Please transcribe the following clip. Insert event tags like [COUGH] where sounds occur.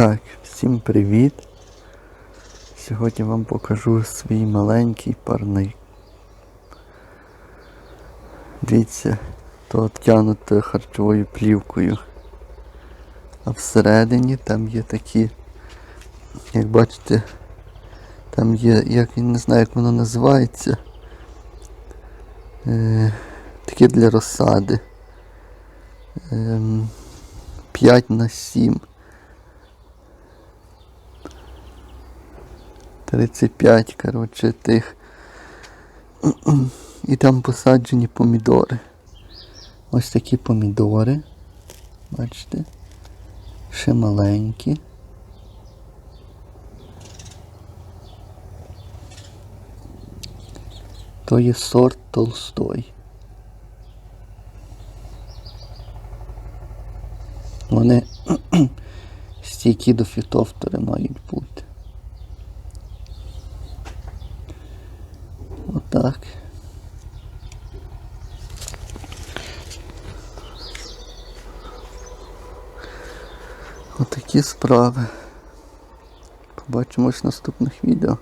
Так, всім привіт. Сьогодні вам покажу свій маленький парник. Дивіться, то обтягнуто харчовою плівкою. А всередині там є такі, як бачите, там є, як я не знаю, як воно називається. Е, такі для розсади. Ем, 5 на 7. 35, коротше, тих. І там посаджені помідори. Ось такі помідори. Бачите? Ще маленькі. То є сорт Толстой. Вони [CLEARS THROAT] стійкі до фітофтори мають Отак. Отакі справи. Побачимось в наступних відео.